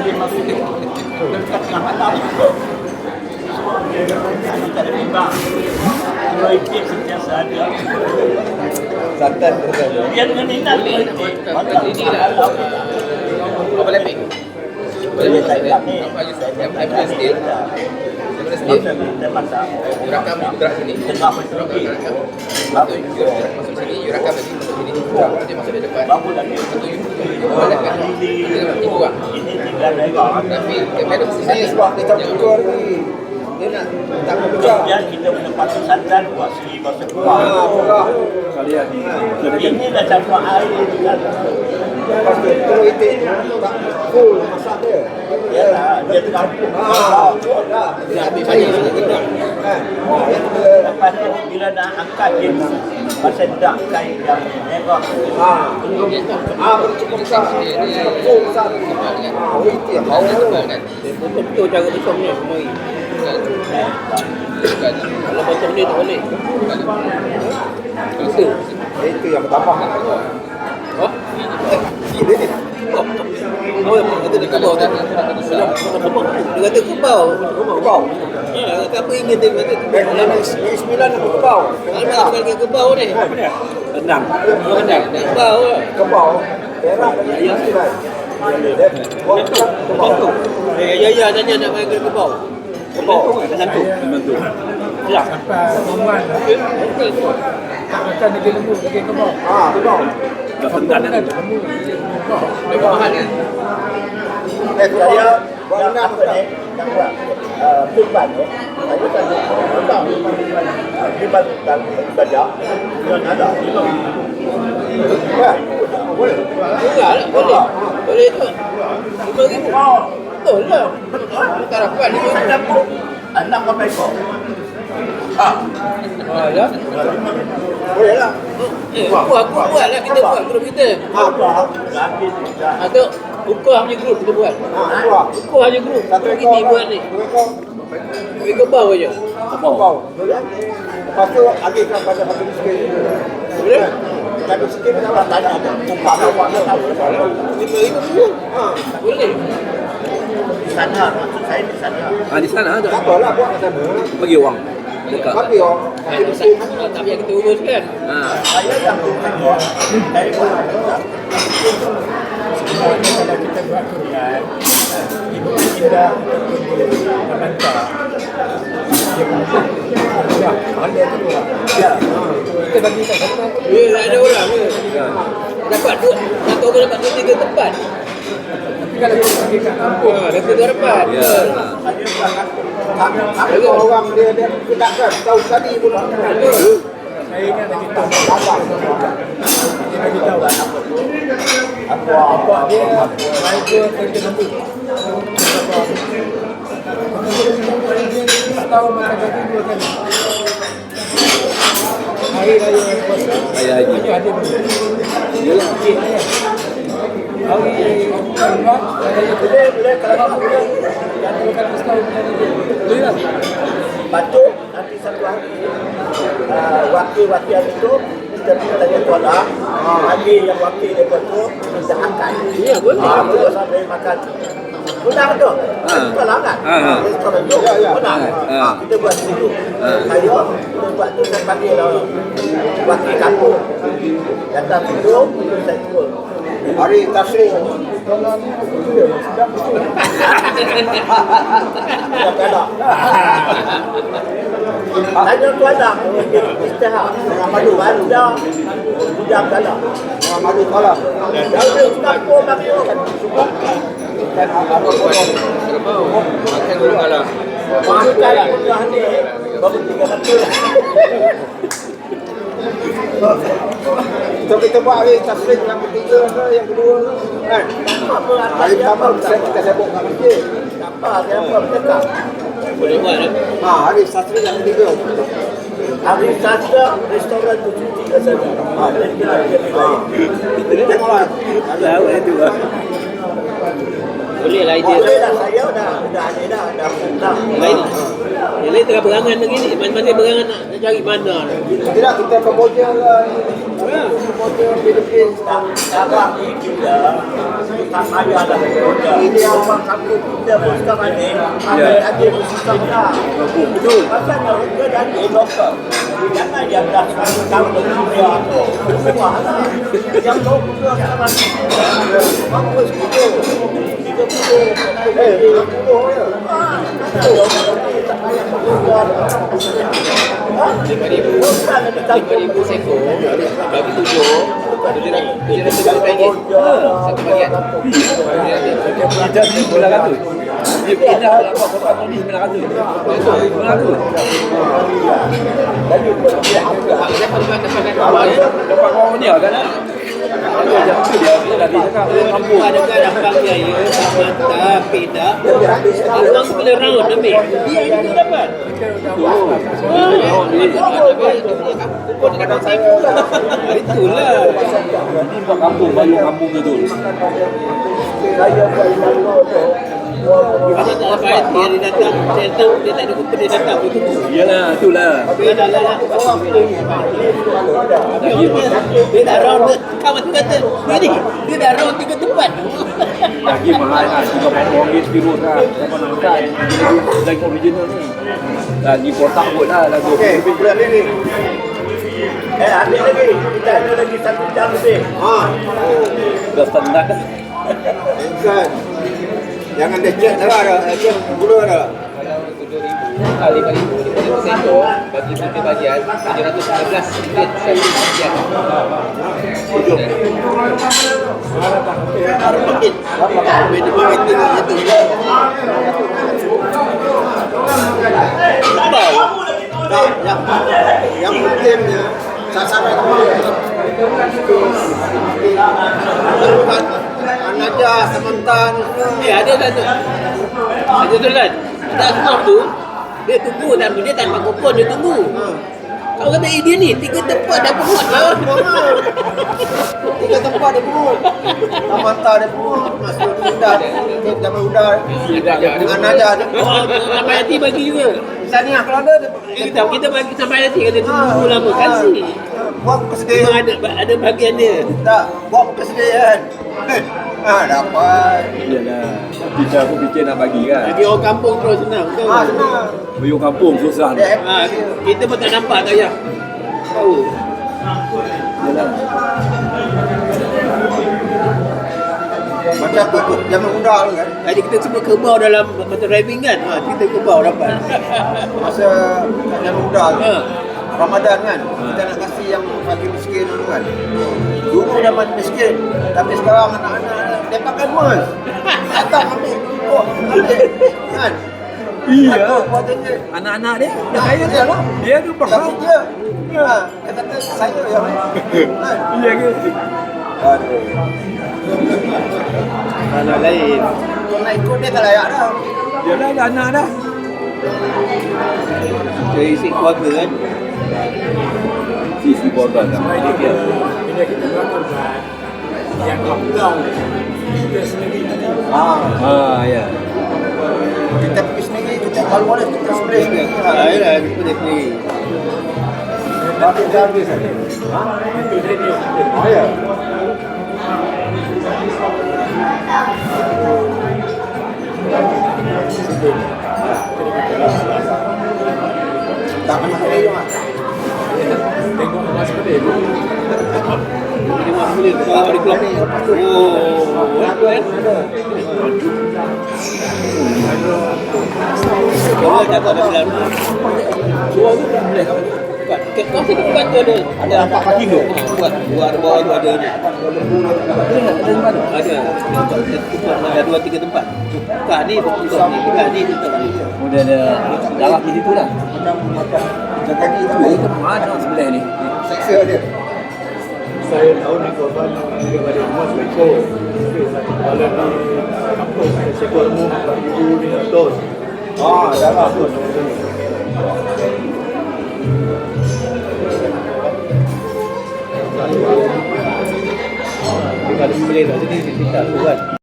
dia masuk dekat tengah malam. Dia tak sentiasa ada. Betul. Dia mengingat dua ikip. Saya Saya kita. You rakam you gerak sini. Lepas tu you gerak masuk sini, you rakam lagi masuk sini. Masuk di depan. Lepas tu you lah. Ini tinggal lagi. Tapi kamera mesti sini. sebab dia tak pukul ni. Dia nak tak. Kemudian kita punya pasal santan buat segi bahasa Ah, kurang. pukul. Kalian. Ini dah campur air di dalam. Lepas tu terus itik tak full masak dia. Yalah, dia tercampur. Ah, dah. Dah habis saya. Kan? Tu Lepas tu bila nak angkat dia pasal dak kain yang merah. Ah, ah, cukup besar. Full besar. Ah, itik bau. Betul-betul cara besar ni semua ni. Kalau potong dia tak boleh. Itu. Itu yang bertambah. Oh, Gila ni. Oh, dia kata dia kebau tu. Dia kata kebau. Kebau. Ha, kata apa ingin dia kata Eh, Negeri Sembilan apa kebau? Kenapa dia panggil kebau ni? Tenang. Rendang. Kebau lah. Kebau. Perak dan Negeri Sembilan. Buat kebau. Eh, ya, ya, tanya nak panggil kebau. Kebau. Menantu. Menantu. Ya. Tak macam negeri lembu, negeri kebab. Ah, kebau. Dah tenang kan. Lembu, negeri kebab. Dia mahal kan? Eh, Saya buat yang rendang apa ni? Yang buat uh, turban ni. Saya tak ada turban. Turban dan baja. Dia ada. Dia Ya. Boleh. Enggak lah, boleh. Boleh tu. Lima ribu. Betul lah. Tak dapat. Saya pun anak apa ekor. Ah, ya. Boleh lah. Eh, aku, aku buat lah. Kita buat grup kita. Ah, Habis dah. Atau Ukah punya grup kita buat. ah, keluar. Ukah punya grup. Satu ekor. kita buat ni. Dua ekor. Pergi kebau aja. Kebau. Lepas tu agihkan pada satu miskin. Boleh? Satu sikit Orang tanya ada tumpah awak tak tahu. Lima ribu dulu. Ha, Boleh. Di sana, maksud saya di sana. Ah di sana ada. tak apalah buat kat sana. Bagi orang. Dekat. Tapi orang tak- payah kita urus kan. Ha. Saya dah ekor. Dari mana? Sebenarnya kalau kita buat kurban, ibu kita menantar. Dia pun ya, pahala tu lah. Ya. Kita bagi kat sana, Eh, tak ada orang ke? Dapat dua. Satu orang dapat dua tiga tempat. Kalau kita bagi kat kampung, Ha, dapat dua tempat. Ya. Bukan Ada orang dia dia kan tahu tadi pun. saya ingat lagi tahu. Dia bagi tahu. Apa Apa dia, mereka kerja lembu. Setahun makan gaji dua kali. Hari raya puasa, Raya haji. hanya ada dua. Hari kurban, raya boleh boleh kalau Kalau boleh, yang dua kali setahun punya ni. Lah. Batu nanti satu hari uh, wakil-wakil hari itu kita minta tanya tuan lah hari yang wakil dia buat tu kita angkat Ya, boleh. ah, boleh sampai makan Benar tu? Ha. Betul lah kan? Ha. Restoran tu, Ya, ya. benar. Ha, ha. Ah, kita buat situ. Ha. Saya, kita buat tu, saya panggil lah wakil kampung. Datang situ, saya turun. Hari tasrik. Kalau ni betul ya, sedap betul. Dia kalah. Tanya tuan lah, istihar. Madu ada, kalah. Ah, Madu kalah. Kalau dia suka pun bagi orang. Kerbau. Makan dulu kalah. Makan dah ni, baru tiga ratus. So kita buat hari tasrik yang ketiga ke yang kedua ke. Kan? Hari pertama kita, kita sibuk kat masjid. Apa, siapa bercakap. Boleh buat lah. Ha, hari tasrik yang ketiga. Hari sasa, restoran tu cuci ke sana. Ha, lain. Kita ni tengoklah. Ada awak itu lah. Boleh lah idea Boleh lah saya dah dah ada dah dah dah. Yang lain tengah berangan lagi ni. Masing-masing berangan nak, nak cari mana Tidak kita Kamboja lah. Kamboja, Filipin. Sekarang ni kita tak payah lah Ini orang kampung kita pun sekarang ni Ada ada sistem dah Betul. Masalahnya mereka dah ada lokal Jangan yang dah 100 tahun berkuliah tu Semua lah Yang lokal sekarang ni Apa segitu 30 Eh, 60 ya. Tak payah Lima ribu seko Bagi tujuh Tujuh ratus Tujuh ratus ribu ringgit Satu bagian Kita ni sembilan ratus. Ni ya Dapat ni kan lah. Dia dia dah cakap kampung. Ada kan abang jaya Abang round ambil Dia dapat Itulah Ini buat kampung bayu kampung tu. Saya buat Ilango tu Kalau tak dapat IT dia datang Dia datang Dia tak ada kumpul dia datang Dia Iyalah, itulah. Dia dah lah Orang pilih Dia dah round dia Kawan tu kata Dia ni Dia dah round tiga tempat Lagi mahal kan. Tiga puluh ringgit biru kan. Siapa nak makan? Lagi original ni. Lagi kotak pun lah. Lagu. Okey, bulan ni. Eh ambil lagi Kita ada lagi satu jam lebih Ha. Dah standar dah. Kan. Jangan dia cek dah dah. Cek gula dah. Kali kali lima ribu seko Bagi satu bagian Tujuh ratus sembilan belas ringgit Satu bagian Tak, yang yang pentingnya sasaran Anaja, Sementan, Eh ada kan tu? Ada tu kan Tak semua tu Dia tunggu dan dia tak dapat kupon Dia tunggu. Kau kata eh dia ni Tiga tempat dah lah tiga tempat dia pun. Sementan dia pun masuk muda, zaman muda. Anaja dia. Oh sampai hati bagi juga. Misalnya kalau ada Eh kita bagi sampai hati Kata tunggu lama. Kasih. buat persediaan. ada ada bahagian dia. Tak, buat persediaan. Eh, ah dapat. Iyalah. Kita pun fikir nak bagi kan. Jadi orang kampung terus senang betul Ah senang. Bayu kampung susah. Dia happy. ha, Kita pun tak nampak tak payah Tahu Iyalah. Macam tu tu, zaman muda tu kan. Jadi kita semua kebau dalam masa driving kan ha, Kita kebau dapat Masa zaman muda tu. ha. Ramadan kan kita nak yang fakir miskin dulu kan dulu zaman miskin tapi sekarang anak-anak dia pakai emas datang ambil oh ambil kan Iya. Anak-anak dia dah kaya dia dah. lah. Dia tu tapi bakal. dia ha, dia kata saya yang kan Iya ke? aduh Anak lain kau nak ikut dia tak layak dah Yalah ada anak dah. Dari isi keluarga kan Sisi korban dah. Ini kita, bila kita buat korban, yang afdal kita sendiri tadi. ha, Ah ya. kita pergi sendiri kita kalau boleh kita sendiri ni. Ha, yalah, kita boleh sendiri tapi dah habis ha Itu jadi oh ya. Tak pernah kena juga tengok emas seperti ada Oh Itu kan ada tu Buat. Kat kau sini bukan tu ada Ada empat kaki tu? Buat Buat bawah tu ada ni. Ada. Tempat Ada dua tiga tempat. Tukar ni Tukar ni Tukar ni Oh dia ada darah di situ lah. macam kaki tu Oh, itu mana sebelah ni? seksa dia. Saya tahu ni korban tiga balik emas sekor. Tapi kalau di kampung sekor mu ibu ni dos. ah dah lah tu Kalau boleh tak Jadi kita tu kan